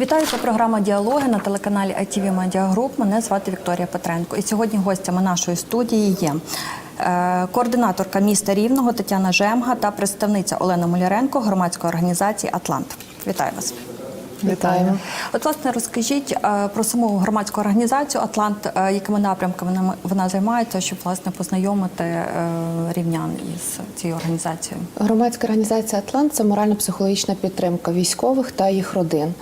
Вітаю, це програма Діалоги на телеканалі ITV Media Group. Мене звати Вікторія Петренко. І сьогодні гостями нашої студії є е, координаторка міста Рівного Тетяна Жемга та представниця Олена Моляренко громадської організації Атлант. Вітаю вас. Вітаємо. От, власне, розкажіть е, про саму громадську організацію Атлант, е, якими напрямками вона, займається, щоб власне познайомити е, рівнян із цією організацією. Громадська організація Атлант це морально-психологічна підтримка військових та їх родин.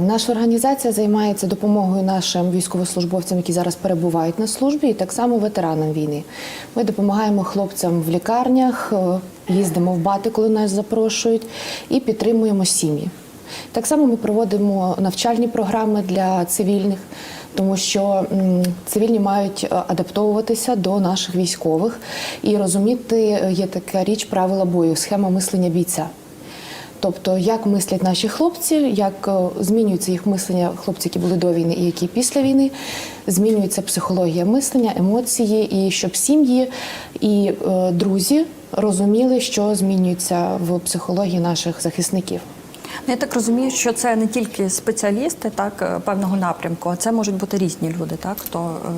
Наша організація займається допомогою нашим військовослужбовцям, які зараз перебувають на службі, і так само ветеранам війни. Ми допомагаємо хлопцям в лікарнях, їздимо в бати, коли нас запрошують, і підтримуємо сім'ї. Так само ми проводимо навчальні програми для цивільних, тому що цивільні мають е, адаптовуватися до наших військових і розуміти е, є така річ правила бою, схема мислення бійця. Тобто, як мислять наші хлопці, як е, змінюється їх мислення хлопці, які були до війни і які після війни, змінюється психологія мислення, емоції, і щоб сім'ї і друзі розуміли, що змінюється в психології наших захисників. Ну, Я так розумію, що це не тільки спеціалісти так е, певного напрямку, а це можуть бути різні люди, так хто е,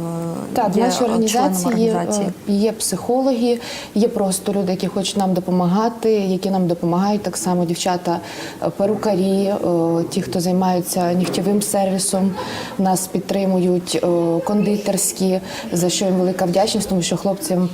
Так, в є нашій членом організації, організації. е, є психологи, є просто люди, які хочуть нам допомагати, які нам допомагають. Так само дівчата перукарі, ті, хто займаються нігтєвим сервісом, нас підтримують кондитерські, за що їм велика вдячність, тому що хлопцям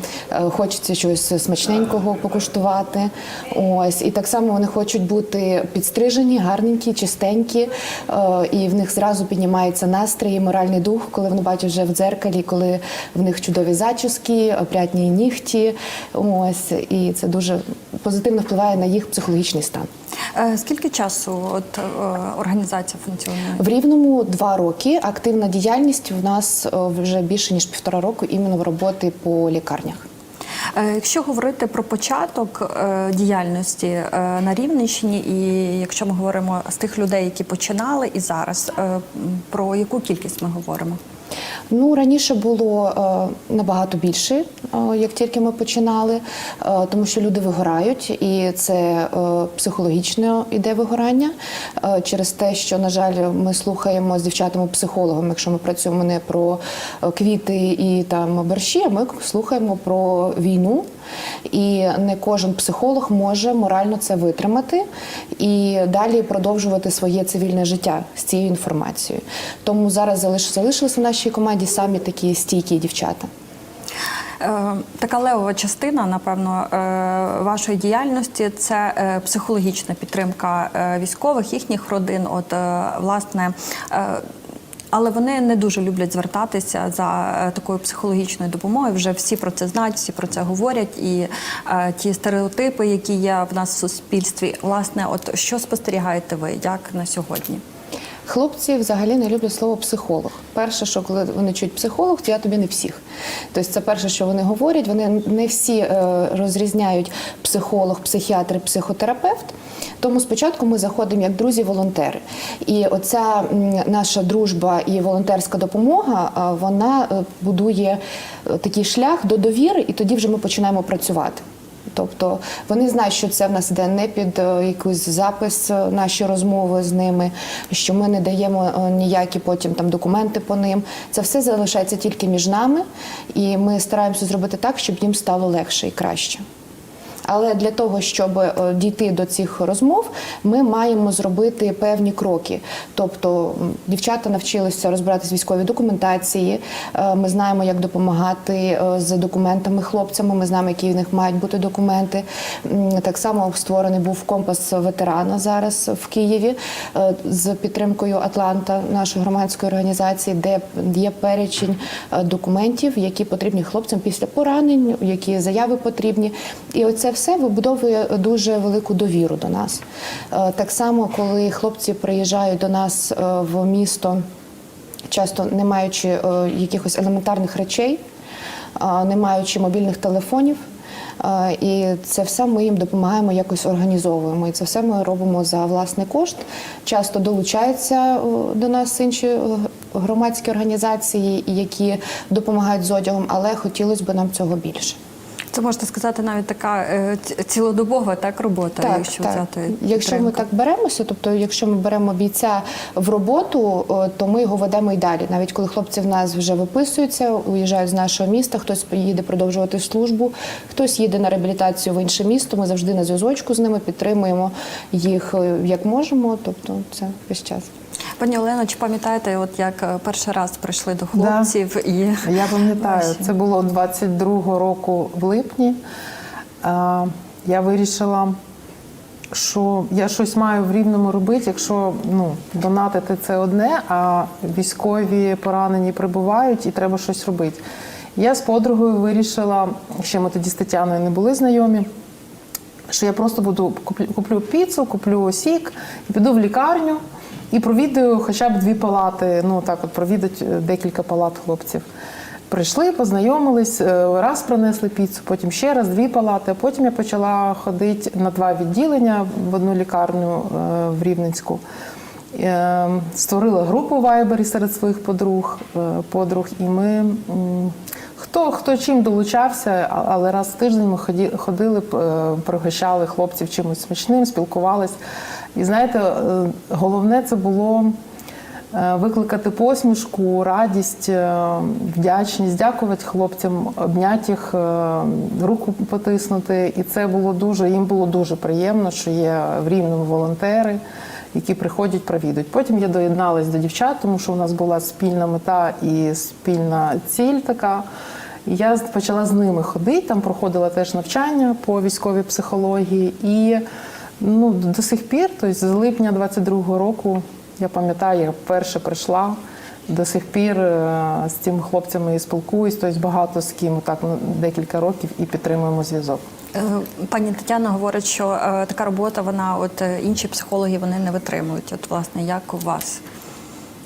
хочеться щось смачненького покуштувати. Ось і так само вони хочуть бути підстрижені, гарненькі, чистенькі, е, і в них зразу піднімається настрій, моральний дух, коли вони бачать вже в дзеркалі, коли в них чудові зачіски, опрятні нігті. Ось і це дуже позитивно впливає на їх психологічний стан. Е, Скільки часу от е, організація функціонує? В рівному два роки. Активна діяльність в нас вже більше ніж півтора року іменно в роботи по лікарнях. Е, Якщо говорити про початок е, діяльності е, на Рівненщині, і якщо ми говоримо з тих людей, які починали, і зараз про яку кількість ми говоримо? Ну раніше було е, набагато більше, е, як тільки ми починали, е, тому що люди вигорають, і це психологічне іде вигорання через те, що на жаль, ми слухаємо з дівчатами-психологами, якщо ми працюємо не про квіти і там борщі, а ми слухаємо про війну. І не кожен психолог може морально це витримати і далі продовжувати своє цивільне життя з цією інформацією. Тому зараз залиш- залишилися в нашій команді самі такі стійкі дівчата. Е, Така левова частина, напевно, е, вашої діяльності це е, психологічна підтримка військових, їхніх родин. От власне. Але вони не дуже люблять звертатися за такою психологічною допомогою. Вже всі про це знають, всі про це говорять. І ті стереотипи, які є в нас в суспільстві, власне, от що спостерігаєте ви як на сьогодні? Хлопці взагалі не люблять слово психолог. Перше, що коли вони чують психолог, то я тобі не всіх. Тобто це перше, що вони говорять. Вони не всі е, розрізняють психолог, психіатр, психотерапевт. Тому спочатку ми заходимо як друзі-волонтери. І оця наша дружба і волонтерська допомога, вона е, будує е, такий шлях до довіри, і тоді вже ми починаємо працювати. Тобто вони знають, що це в нас йде не під е, якийсь запис е, наші розмови з ними, що ми не даємо е, ніякі потім там документи по ним. Це все залишається тільки між нами, і ми стараємося зробити так, щоб їм стало легше і краще. Але для того, щоб е, дійти до цих розмов, ми маємо зробити певні кроки. Тобто дівчата навчилися розбиратися в військовій документації. е, Ми знаємо, як допомагати е, з документами хлопцями. Ми знаємо, які в них мають бути документи. Так само створений був компас ветерана зараз в Києві з підтримкою Атланта, нашої громадської організації, де є перечень документів, які потрібні хлопцям після поранень, які заяви потрібні. І оце все вибудовує дуже велику довіру до нас. Е, Так само, коли хлопці приїжджають до нас е, в місто, часто не маючи е, якихось елементарних речей, не маючи мобільних телефонів. І це все ми їм допомагаємо, якось організовуємо. І це все ми робимо за власний кошт. Часто долучаються до нас інші громадські організації, які допомагають з одягом, але хотілося б нам цього більше. Це можна сказати навіть така е, цілодобова так робота, якщо взяти Якщо ми так беремося, тобто, якщо ми беремо бійця в роботу, то ми його ведемо і далі. Навіть коли хлопці в нас вже виписуються, уїжджають з нашого міста, хтось їде продовжувати службу, хтось їде на реабілітацію в інше місто. Ми завжди на зв'язочку з ними підтримуємо їх е, як можемо. Тобто, це весь час. Пані Олено, чи пам'ятаєте, от як е, перший раз прийшли до хлопців і Я пам'ятаю, це було 22-го року в липні. Я вирішила, що я щось маю в рівному робити, якщо ну, донатити це одне, а військові поранені прибувають і треба щось робити. Я з подругою вирішила, ще ми тоді з Тетяною не були знайомі. Що я просто буду куплю, куплю піцу, куплю сік і піду в лікарню і провідаю хоча б дві палати. Ну так, от провідать е, декілька палат хлопців. Прийшли, познайомились, е, раз принесли піцу, потім ще раз дві палати. Потім я почала ходити на два відділення в одну лікарню е, в Рівненську. Створила групу в Вайбері серед своїх подруг, подруг, і ми хто, хто чим долучався, але раз в тиждень ми ходили, е, пригощали хлопців чимось смачним, спілкувались. І знаєте, е, головне це було е, викликати посмішку, радість, вдячність, дякувати хлопцям, обняти їх, руку потиснути. І це було дуже, їм було дуже приємно, що є в рівному волонтери, які приходять, провідують. Потім я доєдналась до дівчат, тому що у нас була спільна мета і спільна ціль така. І я почала з ними ходити, там проходила теж навчання по військовій психології. І ну, до сих пір, тобто з липня 22-го року, я пам'ятаю, я вперше прийшла. До сих пір е, з цими хлопцями і спілкуюсь, тобто багато з ким так ну, декілька років і підтримуємо зв'язок. Е, Пані Тетяна говорить, що е, така робота, вона от інші психологи вони не витримують. От власне, як у вас?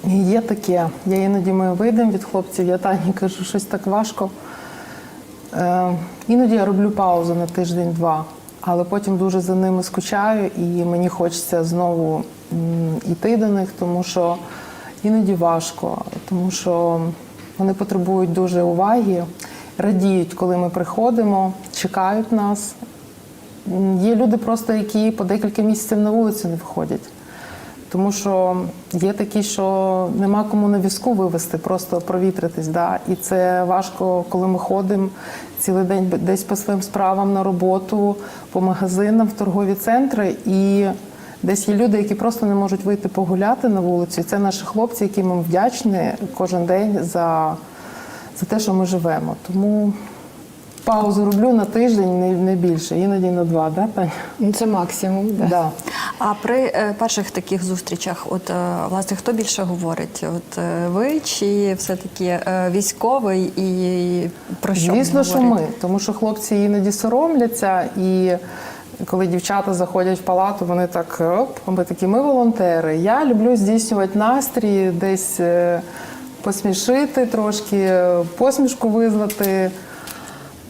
Є таке. Я іноді ми вийдемо від хлопців, я Тані кажу, щось так важко. Е, іноді я роблю паузу на тиждень-два, але потім дуже за ними скучаю, і мені хочеться знову йти до них, тому що іноді важко, тому що вони потребують дуже уваги, радіють, коли ми приходимо, чекають нас. Є люди просто, які по декілька місяців на вулицю не виходять. Тому що є такі, що нема кому на візку вивезти, просто провітритись. Да? І це важко, коли ми ходимо цілий день десь по своїм справам на роботу, по магазинам, в торгові центри. І десь є люди, які просто не можуть вийти погуляти на вулицю. І це наші хлопці, яким ми вдячні кожен день за, за те, що ми живемо. Тому паузу роблю на тиждень, не, не більше, іноді на два, да, Таня? Ну, Це максимум. Да. Да. А при е, перших таких зустрічах, от е, власне, хто більше говорить? От е, ви чи все-таки е, військовий і про що Звісно, що ми, тому що хлопці іноді соромляться, і коли дівчата заходять в палату, вони так оп, ми такі, ми волонтери. Я люблю здійснювати настрій, десь е, посмішити трошки, е, посмішку визвати.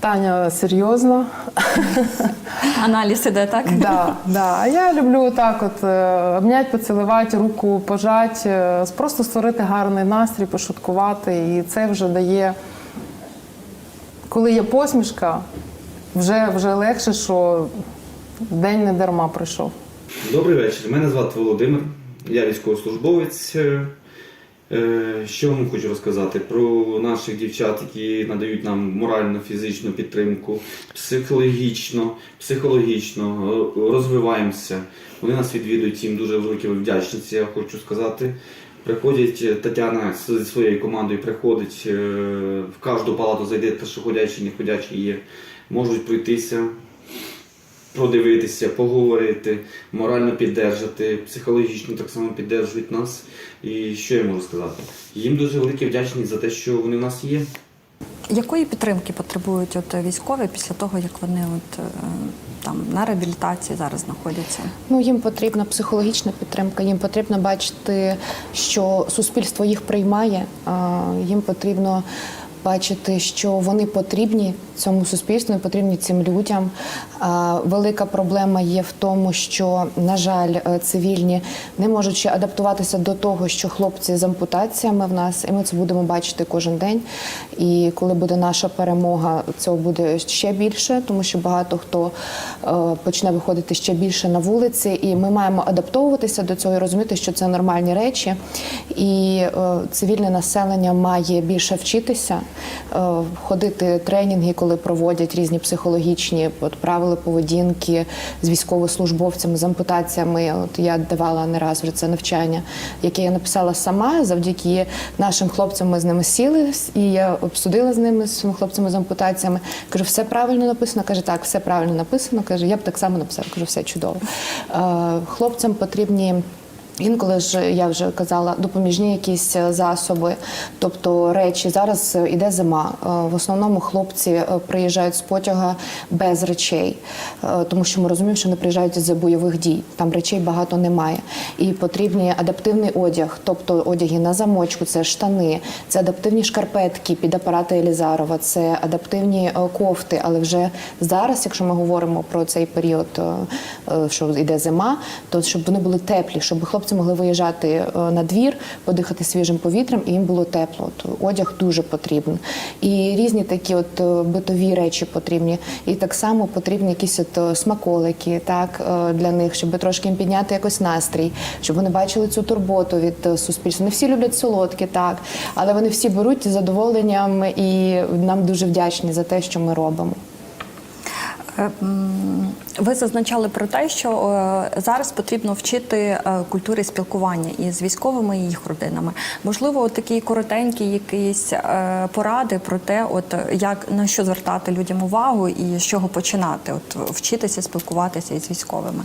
Таня серйозно. Аналіз іде так? Да, да. А я люблю так от е, обнять, поцілувати, руку пожати, е, просто створити гарний настрій, пошуткувати. І це вже дає, коли є посмішка, вже, вже легше, що день не дарма прийшов. Добрий вечір. Мене звати Володимир. Я військовослужбовець. Е, Що вам хочу розказати про наших дівчат, які надають нам моральну, фізичну підтримку, психологічно, психологічно е, розвиваємося. Вони нас відвідують, їм дуже велике вдячність, я хочу сказати. Приходять е, Тетяна зі своєю командою приходить в кожну палату зайде, що ходячі, не ходячі є, можуть пройтися, продивитися, поговорити, морально піддержати, психологічно так само піддержують нас. І що я можу сказати? Їм дуже велике вдячність за те, що вони в нас є. Якої підтримки потребують от військові після того, як вони от е, там на реабілітації зараз знаходяться? Ну, їм потрібна психологічна підтримка, їм потрібно бачити, що суспільство їх приймає, їм потрібно бачити, що вони потрібні цьому суспільству, потрібні цим людям. Велика проблема є в тому, що, на жаль, е, цивільні не можуть ще адаптуватися до того, що хлопці з ампутаціями в нас, і ми це будемо бачити кожен день. І коли буде наша перемога, цього буде ще більше, тому що багато хто е, почне виходити ще більше на вулиці, і ми маємо адаптовуватися до цього і розуміти, що це нормальні речі. І е, цивільне населення має більше вчитися, ходити тренінги, коли проводять різні психологічні от, правила поведінки з військовослужбовцями, з ампутаціями. От я давала не раз вже це навчання, яке я написала сама. Завдяки нашим хлопцям ми з ними сіли, і я обсудила з ними з хлопцями з ампутаціями. Кажу, все правильно написано. Каже, так, все правильно написано. Каже, я б так само написала. Кажу, все чудово. Е, Хлопцям потрібні. Інколи ж я вже казала допоміжні якісь е, засоби, тобто речі. Зараз е, іде зима. Е, В основному хлопці приїжджають з потяга без речей, тому що ми розуміємо, що вони приїжджають з бойових дій. Там речей багато немає. І потрібний адаптивний одяг, тобто одяги на замочку, це штани, це адаптивні шкарпетки під апарати Елізарова, це адаптивні кофти. Але вже зараз, якщо ми говоримо про цей період, що йде зима, то щоб вони були теплі, щоб хлопці могли виїжджати е, на двір, подихати свіжим повітрям, і їм було тепло. От одяг дуже потрібен. І різні такі от е, битові речі потрібні. І так само потрібні якісь от е, смаколики, так для них, щоб трошки їм підняти якось настрій, щоб вони бачили цю турботу від суспільства. Не всі люблять солодкі, так, але вони всі беруть з задоволенням і нам дуже вдячні за те, що ми робимо. Е, Ви зазначали про те, що е, зараз потрібно вчити культури культурі спілкування із військовими і їх родинами. Можливо, такі коротенькі якісь е, поради про те, от як на що звертати людям увагу і з чого починати, от вчитися спілкуватися із військовими.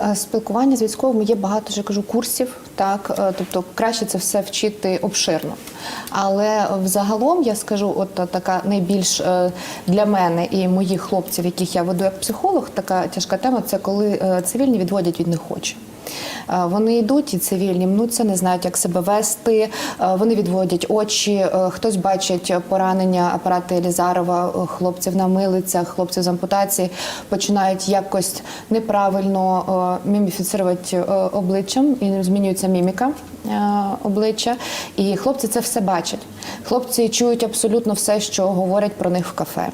Е, Спілкування з військовими є багато вже кажу курсів, так е, тобто краще це все вчити обширно. Але взагалом я скажу, от така найбільш е, для мене і моїх хлопців, яких я веду як психолог, така тяжка тема це коли е, цивільні відводять від них очі. Е, Вони йдуть і цивільні мнуться, не знають, як себе вести. е, Вони відводять очі. е, Хтось бачить поранення апарата Елізарова, хлопців на милицях, хлопців з ампутації, починають якось неправильно міміфіцирувати обличчям і змінюється міміка обличчя. І хлопці це все бачать. Хлопці чують абсолютно все, що говорять про них в кафе.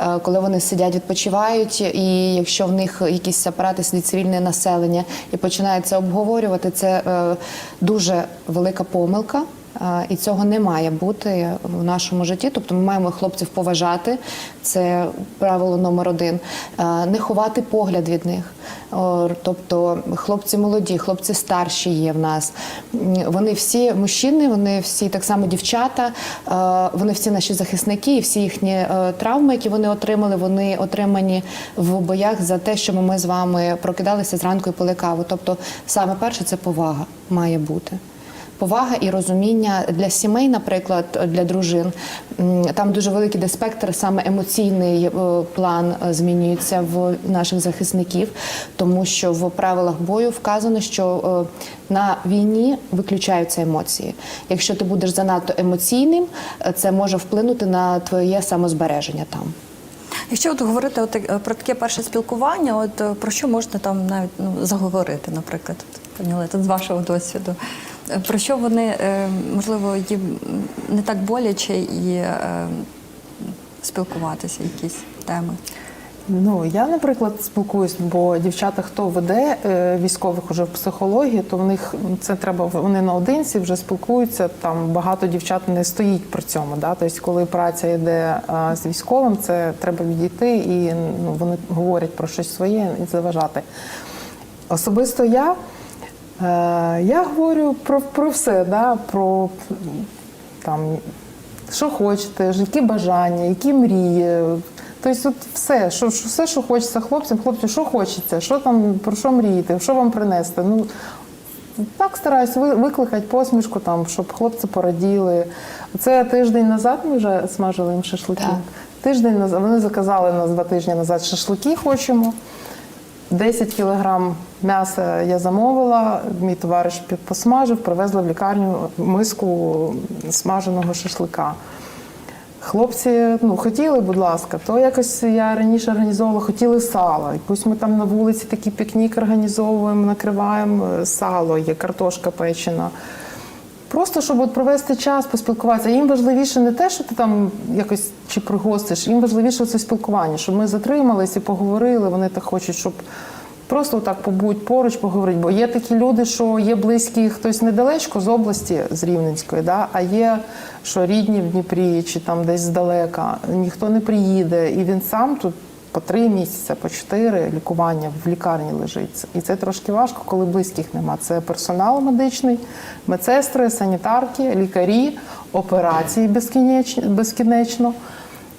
Е, Коли вони сидять, відпочивають, і якщо в них якісь апарати сидить цивільне населення і починається обговорювати, це е, дуже велика помилка. І цього не має бути в нашому житті. Тобто ми маємо хлопців поважати. Це правило номер один. Не ховати погляд від них. Тобто хлопці молоді, хлопці старші є в нас. Вони всі мужчини, вони всі так само дівчата, вони всі наші захисники, і всі їхні е, травми, які вони отримали, вони отримані в боях за те, що ми з вами прокидалися зранку і пили каву. Тобто, саме перше це повага має бути. Повага і розуміння для сімей, наприклад, для дружин. Там дуже великий де спектр, саме емоційний е, план е, змінюється в наших захисників, тому що в правилах бою вказано, що е, на війні виключаються емоції. Якщо ти будеш занадто емоційним, це може вплинути на твоє самозбереження там. Якщо от говорити от, про таке перше спілкування, от про що можна там навіть ну, заговорити, наприклад, пані Лето, з вашого досвіду? Про що вони, е, можливо, їм не так боляче і е, спілкуватися, якісь теми? Ну я, наприклад, спілкуюсь, бо дівчата, хто веде е, військових уже в психології, то в них це треба вони наодинці вже спілкуються. Там багато дівчат не стоїть при цьому. Да? Тобто, коли праця йде з військовим, це треба відійти і ну, вони говорять про щось своє і заважати. Особисто я. Е, я говорю про, про все, да? про там, що хочете, які бажання, які мрії. Тобто, от все, що, все, що хочеться хлопцям, хлопцям, що хочеться, що там, про що мрієте, що вам принести. Ну, так стараюся ви- викликати посмішку, там, щоб хлопці пораділи. Це тиждень назад ми вже смажили їм шашлики. Так. Тиждень назад вони заказали нас два тижні назад шашлики хочемо. 10 кілограм м'яса я замовила, мій товариш посмажив, привезли в лікарню миску смаженого шашлика. Хлопці ну, хотіли, будь ласка, то якось я раніше організовувала, хотіли сало. Якусь ми там на вулиці такий пікнік організовуємо, накриваємо е, сало, є картошка печена. Просто щоб от провести час, поспілкуватися. Їм важливіше не те, що ти там якось чи пригостиш, їм важливіше це спілкування, щоб ми затримались і поговорили. Вони так хочуть, щоб просто так побудь поруч, поговорити. Бо є такі люди, що є близькі хтось недалечко з області, з Рівненської, да? а є, що рідні в Дніпрі чи там десь здалека, ніхто не приїде, і він сам тут. По три місяці, по чотири лікування в лікарні лежить. І це трошки важко, коли близьких нема. Це персонал медичний, медсестри, санітарки, лікарі, операції безкінечно. безкінечно.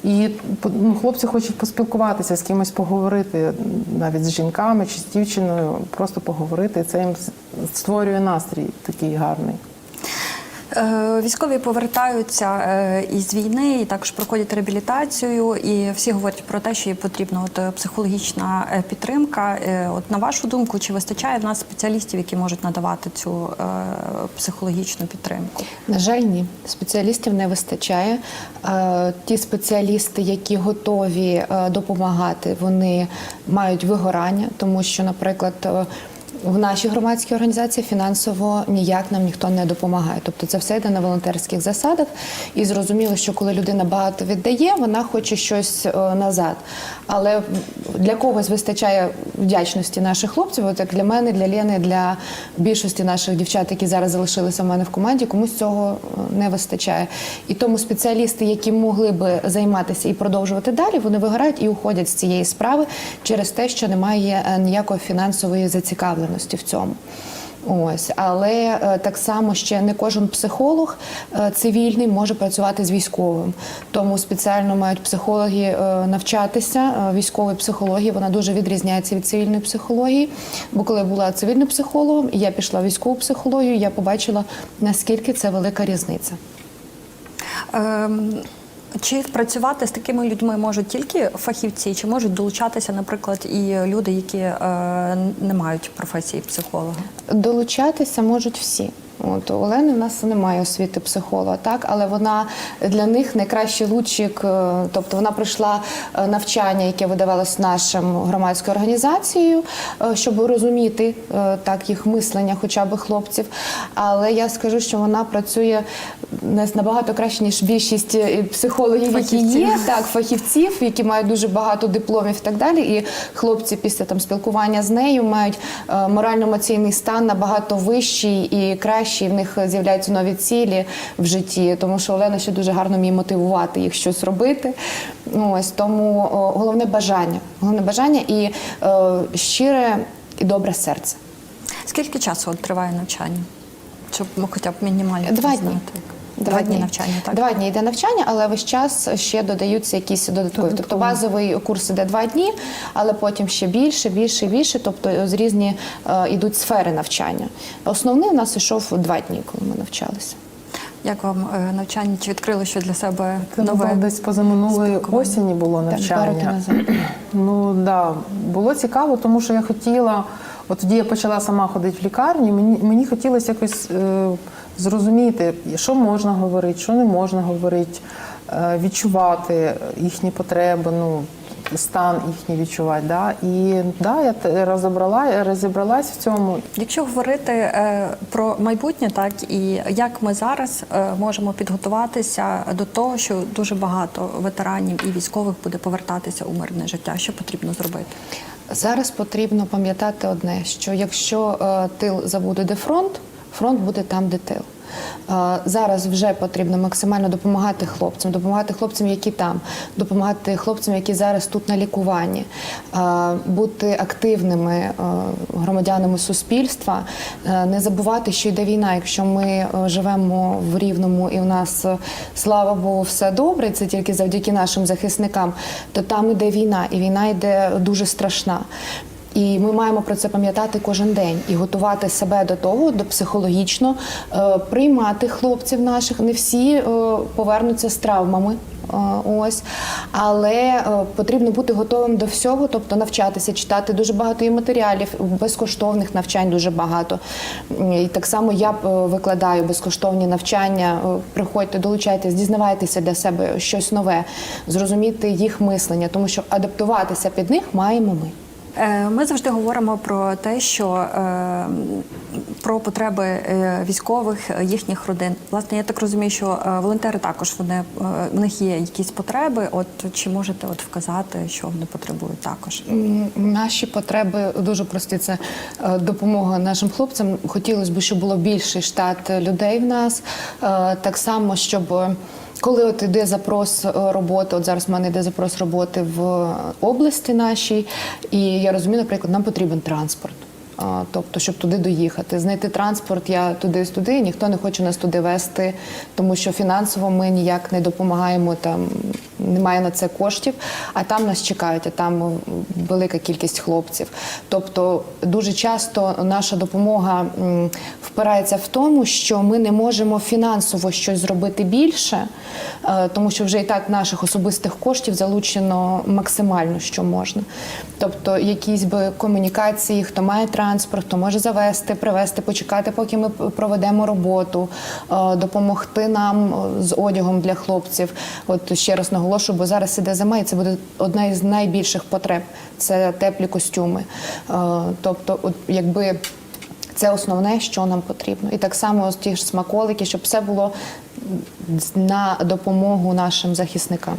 І ну, хлопці хочуть поспілкуватися з кимось, поговорити, навіть з жінками чи з дівчиною, просто поговорити. Це їм створює настрій такий гарний. Е, Військові повертаються е, із війни і також проходять реабілітацію, і всі говорять про те, що їм потрібна от е, психологічна підтримка. От на вашу думку, чи вистачає в нас спеціалістів, які можуть надавати цю психологічну підтримку? На жаль, ні. Спеціалістів не вистачає. Ті спеціалісти, які готові допомагати, вони мають вигорання, тому що, наприклад, в нашій громадській організації фінансово ніяк нам ніхто не допомагає. Тобто це все йде на волонтерських засадах. І зрозуміло, що коли людина багато віддає, вона хоче щось е, назад. Але для когось вистачає вдячності наших хлопців. От як для мене, для Лєни, для більшості наших дівчат, які зараз залишилися в мене в команді, комусь цього е, не вистачає. І тому спеціалісти, які могли би займатися і продовжувати далі, вони вигорають і уходять з цієї справи через те, що немає е, ніякої фінансової зацікавленості в цьому. Ось, але е, так само ще не кожен психолог е, цивільний може працювати з військовим. Тому спеціально мають психологи е, навчатися. Військової психології вона дуже відрізняється від цивільної психології. Бо коли я була цивільним психологом, я пішла в військову психологію, я побачила наскільки це велика різниця. Чи працювати з такими людьми можуть тільки фахівці, чи можуть долучатися, наприклад, і люди, які е, не мають професії психолога? Долучатися можуть всі. От Олени в нас немає освіти психолога, так але вона для них найкращий лучик. е, Тобто вона пройшла е, навчання, яке видавалось нашим громадською організацією, е, щоб розуміти так їх мислення, хоча б хлопців. Але я скажу, що вона працює набагато краще ніж більшість психологів, які є так, фахівців, які мають дуже багато дипломів і так далі. І хлопці після там спілкування з нею мають морально-емоційний стан набагато вищий і кращий. В них з'являються нові цілі в житті, тому що Олена ще дуже гарно вміє мотивувати їх щось робити. Ну, Ось тому о, головне бажання, головне бажання і е, щире і добре серце. Скільки часу от триває навчання? Щоб ми хоча б мінімально Два дні. Знати. Два, дні навчання, так? Два дні йде навчання, але весь час ще додаються якісь додаткові. Тобто базовий курс іде два дні, але потім ще більше, більше, більше. Тобто з різні е, йдуть сфери навчання. Основний у нас йшов два дні, коли ми навчалися. Як вам е, навчання? Чи відкрили що для себе Це нове? десь позаминулої осені було Так, два навчання. назад. Ну да, було цікаво, тому що я хотіла. От тоді я почала сама ходити в лікарню. Мені мені хотілося якось е, зрозуміти, що можна говорити, що не можна говорити, е, відчувати їхні потреби, ну стан їхній відчувати. Да? І да, я те- розібрала, розібралась в цьому. Якщо говорити е, про майбутнє, так і як ми зараз е, можемо підготуватися до того, що дуже багато ветеранів і військових буде повертатися у мирне життя, що потрібно зробити? Зараз потрібно пам'ятати одне: що якщо е, тил забуде, де фронт, фронт буде там, де тил. Зараз вже потрібно максимально допомагати хлопцям, допомагати хлопцям, які там, допомагати хлопцям, які зараз тут на лікуванні, бути активними громадянами суспільства, не забувати, що йде війна. Якщо ми е, живемо в рівному і в нас, е, слава Богу, все добре, це тільки завдяки нашим захисникам, то там іде війна, і війна йде дуже страшна. І ми маємо про це пам'ятати кожен день і готувати себе до того, до психологічно е, приймати хлопців наших. Не всі е, повернуться з травмами. Е, Ось, але е, потрібно бути готовим до всього, тобто навчатися, читати дуже багато є матеріалів, безкоштовних навчань дуже багато. І так само я е, викладаю безкоштовні навчання. Приходьте, долучайтесь, дізнавайтеся для себе щось нове, зрозуміти їх мислення, тому що адаптуватися під них маємо ми. Е, Ми завжди говоримо про те, що е, про потреби е, військових, е, їхніх родин. Власне, я так розумію, що е, волонтери також вони в них є якісь потреби. От чи можете от вказати, що вони потребують також? Наші потреби дуже прості. Це допомога нашим хлопцям. Хотілося б, щоб було більший штат людей в нас. Так само, щоб коли от іде запрос роботи, от зараз в мене йде запрос роботи в області нашій, і я розумію, наприклад, нам потрібен транспорт. Тобто, щоб туди доїхати, знайти транспорт, я туди туди, ніхто не хоче нас туди вести, тому що фінансово ми ніяк не допомагаємо там, немає на це коштів, а там нас чекають, а там велика кількість хлопців. Тобто, дуже часто наша допомога впирається в тому, що ми не можемо фінансово щось зробити більше, е, тому що вже і так наших особистих коштів залучено максимально, що можна. Тобто, якісь би комунікації, хто має транспорт, хто може завести, привезти, почекати, поки ми проведемо роботу, е, допомогти нам е, з одягом для хлопців. От ще раз наголошую, бо зараз іде зима, і це буде одна із найбільших потреб це теплі костюми. Е, Тобто, якби. Це основне, що нам потрібно. І так само ті ж смаколики, щоб все було на допомогу нашим захисникам.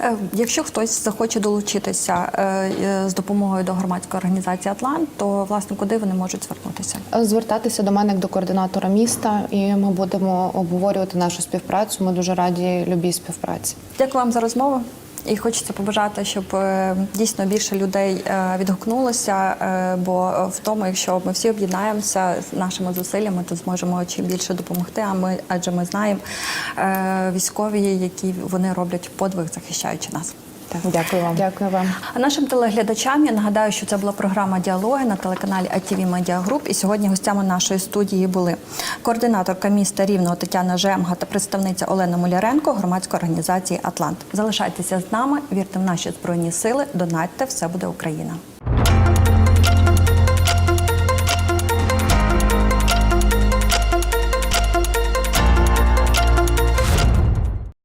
Е, Якщо хтось захоче долучитися е, е, з допомогою до громадської організації Атлант, то власне куди вони можуть звернутися? Звертатися до мене як до координатора міста, і ми будемо обговорювати нашу співпрацю. Ми дуже раді любій співпраці. Дякую вам за розмову. І хочеться побажати, щоб е, дійсно більше людей е, відгукнулося. е, Бо в тому, якщо ми всі об'єднаємося з нашими зусиллями, то зможемо чим більше допомогти. А ми, адже ми знаємо військові, які вони роблять подвиг, захищаючи нас. Дякую вам. Дякую вам. А нашим телеглядачам я нагадаю, що це була програма Діалоги на телеканалі ITV Media Group. І сьогодні гостями нашої студії були координаторка міста Рівного Тетяна Жемга та представниця Олена Муляренко громадської організації Атлант. Залишайтеся з нами, вірте в наші збройні сили, донатьте, все буде Україна.